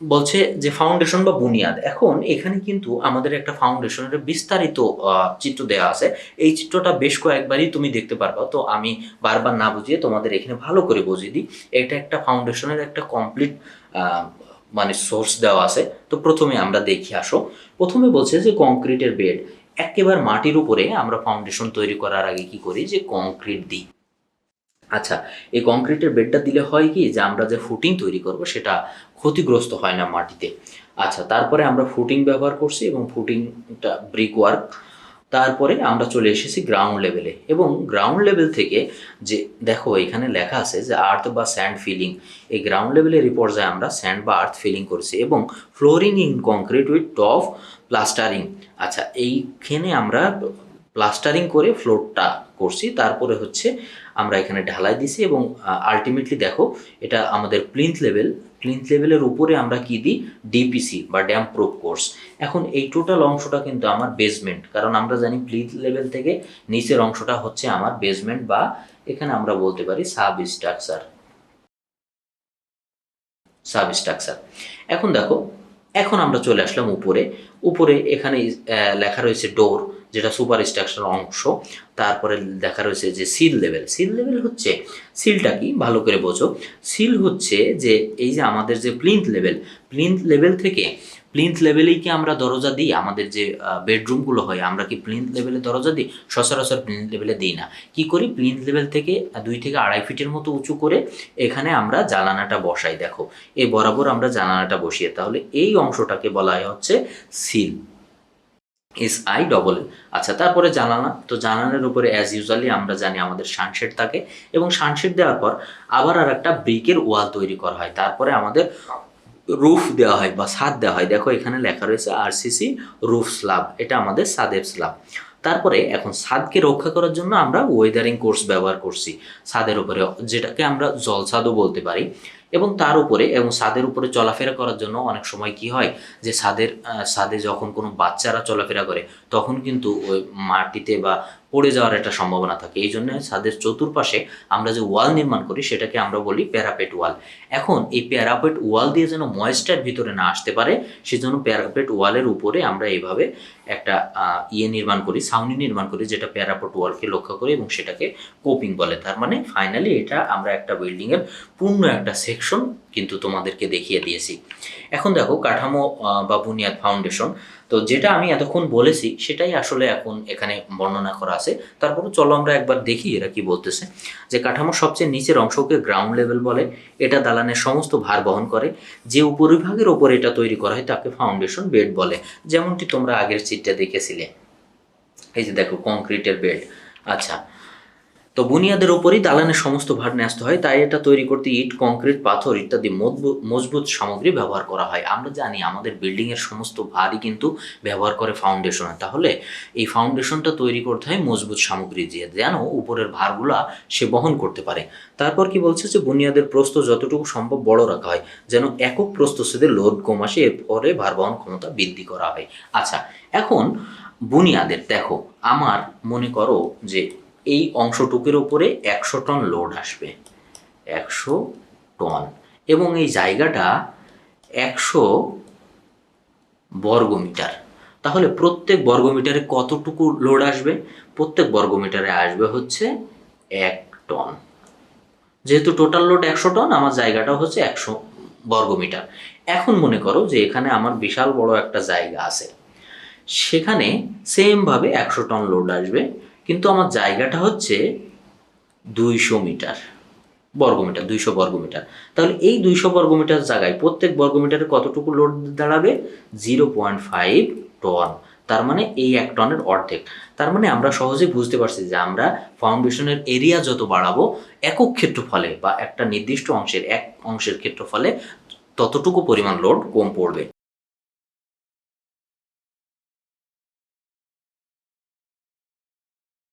বলছে যে ফাউন্ডেশন বা বুনিয়াদ। এখন এখানে কিন্তু আমাদের একটা ফাউন্ডেশনের বিস্তারিত চিত্র দেওয়া আছে। এই চিত্রটা বেশ কয়েকবারই তুমি দেখতে পারবা। তো আমি বারবার না বুঝিয়ে তোমাদের এখানে ভালো করে বুঝিয়ে দিই। এটা একটা ফাউন্ডেশনের একটা কমপ্লিট মানে সোর্স দেওয়া আছে। তো প্রথমে আমরা দেখি, আসো। প্রথমে বলছে যে কংক্রিটের বেড একেবারে মাটির উপরে আমরা ফাউন্ডেশন তৈরি করার আগে কি করি? যে কংক্রিট দিই। আচ্ছা এই কংক্রিটের বেডটা দিলে হয় কি যে আমরা যে ফুটিং তৈরি করব সেটা ক্ষতিগ্রস্ত হয় না মাটিতে? আচ্ছা তারপরে আমরা ফুটিং ব্যবহার করছি এবং ফুটিংটা ব্রিক ওয়ার্ক তারপরে আমরা চলে এসেছি গ্রাউন্ড লেভেলে এবং গ্রাউন্ড লেভেল থেকে যে, দেখো এখানে লেখা আছে যে আর্থ বা স্যান্ড ফিলিং এই গ্রাউন্ড লেভেলের রিপোর্ট যায় আমরা স্যান্ড বা আর্থ ফিলিং করছি এবং flooring in concrete with top plastering আচ্ছা এইখানে আমরা প্লাস্টারিং করে ফ্লোরটা করছি, তারপরে হচ্ছে আমরা এখানে ঢালাই দিছি এবং আলটিমেটলি দেখো এটা আমাদের প্লিন্থ লেভেল প্লিন্থ লেভেলের উপরে আমরা কি দিই? ডিপিসি বা ড্যাম প্রুফ কোর্স এখন এই টোটাল অংশটা কিন্তু আমার বেসমেন্ট কারণ আমরা জানি প্লিন্থ লেভেল থেকে নিচের অংশটা হচ্ছে আমার বেসমেন্ট বা এখানে আমরা বলতে পারি সাব স্ট্রাকচার সাব স্ট্রাকচার এখন দেখো এখন আমরা চলে আসলাম উপরে। উপরে এখানে লেখা রয়েছে ডোর যেটা সুপার স্ট্রাকচার অংশ। তারপরে দেখা রয়েছে যে সিল লেভেল সিল লেভেল হচ্ছে সিলটা কি? ভালো করে বোঝো। সিল হচ্ছে যে, এই যে আমাদের যে প্লিন্থ লেভেল প্লিন্থ লেভেল থেকে প্লিন্থ লেভেলেই কি আমরা দরজা দিই? আমাদের যে বেডরুমগুলো হয়, আমরা কি প্লিন্থ লেভেলে দরজা দিই? সচরাচর প্লিন্থ লেভেলে দিই না। কি করি? প্লিন্থ লেভেল থেকে দুই থেকে আড়াই ফিটের মতো উঁচু করে এখানে আমরা জানানাটা বসাই, দেখো। এই বরাবর আমরা জানানাটা বসিয়ে, তাহলে এই অংশটাকে বলা হয় হচ্ছে সিল। এস আই ডবল আচ্ছা তারপরে জানালা। তো জানালার উপরে অ্যাজ ইউজুয়ালি আমরা জানি আমাদের সানশেড থাকে এবং সানশেড দেওয়ার পর আবার আর একটা ব্রিকের ওয়াল তৈরি করা হয়। তারপরে আমাদের রুফ দেওয়া হয় বা সাদ দেওয়া হয়। দেখো এখানে লেখা রয়েছে আরসিসি রুফ স্ল্যাব এটা আমাদের সাদেব স্ল্যাব তারপরে এখন ছাদকে রক্ষা করার জন্য আমরা ওয়েদারিং কোর্স ব্যবহার করছি। ছাদের উপরে যেটাকে আমরা জলছাদও বলতে পারি। এবং তার উপরে এবং ছাদের উপরে চলাফেরা করার জন্য অনেক সময় কি হয় যে ছাদের ছাদে যখন কোনো বাচ্চারা চলাফেরা করে, তখন কিন্তু ওই মাটিতে বা পড়ে যাওয়ার একটা সম্ভাবনা থাকে। এই জন্য ছাদের চতুর্পাশে আমরা যে ওয়াল নির্মাণ করি, সেটাকে আমরা বলি প্যারাপেট ওয়াল। এখন এই প্যারাপেট ওয়াল দিয়ে যেন ময়েস্টার ভিতরে না আসতে পারে, সেজন্য প্যারাপেট ওয়ালের উপরে আমরা এইভাবে একটা ইয়ে নির্মাণ করি, ছাউনি নির্মাণ করি, যেটা প্যারাপেট ওয়ালকে লক্ষ্য করি এবং সেটাকে কোপিং বলে। তার মানে ফাইনালি এটা আমরা একটা বিল্ডিংয়ের পূর্ণ একটা সেকশন কিন্তু তোমাদেরকে দেখিয়ে দিয়েছি। এখন দেখো কাঠামো বা বুনিয়াদ ফাউন্ডেশন তো যেটা আমি এতক্ষণ বলেছি, সেটাই আসলে এখন এখানে বর্ণনা করা আছে। তারপরে চলো আমরা একবার দেখি এরা কি বলতেছে। যে কাঠামো সবচেয়ে নিচের অংশকে গ্রাউন্ড লেভেল বলে, এটা দালানের সমস্ত ভার বহন করে। যে উপরিভাগের ওপর এটা তৈরি করা হয়, তাকে ফাউন্ডেশন বেড বলে। যেমনটি তোমরা আগের চিটটা দেখেছিলে। এই যে দেখো কংক্রিটের বেড আচ্ছা তো বুনিয়াদের উপরই দালানের সমস্ত ভার ন্যস্ত হয়, তাই এটা তৈরি করতে ইট, কংক্রিট, পাথর ইত্যাদি মজবুত সামগ্রী ব্যবহার করা হয়। আমরা জানি আমাদের বিল্ডিং এর সমস্ত ভারই কিন্তু ব্যবহার করে ফাউন্ডেশনে তাহলে এই ফাউন্ডেশনটা তৈরি করতে হয় মজবুত সামগ্রী দিয়ে, যেন উপরের ভারগুলা সে বহন করতে পারে। তারপর কি বলছে যে বুনিয়াদের প্রস্থ যতটুকু সম্ভব বড় রাখা হয়, যেন একক প্রস্থচ্ছেদে লোড কম আসে, এরপরে ভার বহন ক্ষমতা বৃদ্ধি করা হয়। আচ্ছা এখন বুনিয়াদের, দেখো, আমার মনে করো যে এই অংশটুকের উপরে একশো টন লোড আসবে। একশো টন। এবং এই জায়গাটা একশো বর্গমিটার। তাহলে প্রত্যেক বর্গমিটারে কতটুকু লোড আসবে? প্রত্যেক বর্গমিটারে আসবে হচ্ছে এক টন। যেহেতু টোটাল লোড একশো টন, আমার জায়গাটা হচ্ছে একশো বর্গমিটার। এখন মনে করো যে এখানে আমার বিশাল বড় একটা জায়গা আছে। সেখানে সেমভাবে একশো টন লোড আসবে। কিন্তু আমার জায়গাটা হচ্ছে দুইশো মিটার বর্গমিটার, দুইশো বর্গমিটার। তাহলে এই দুইশো বর্গমিটার জায়গায় প্রত্যেক বর্গমিটারে কতটুকু লোড দাঁড়াবে? জিরো পয়েন্ট ফাইভ টন তার মানে এই এক টনের অর্ধেক। তার মানে আমরা সহজেই বুঝতে পারছি যে আমরা ফাউন্ডেশনের এরিয়া যত বাড়াবো, একক ক্ষেত্রফলে বা একটা নির্দিষ্ট অংশের এক অংশের ক্ষেত্রফলে ততটুকু পরিমাণ লোড কম পড়বে।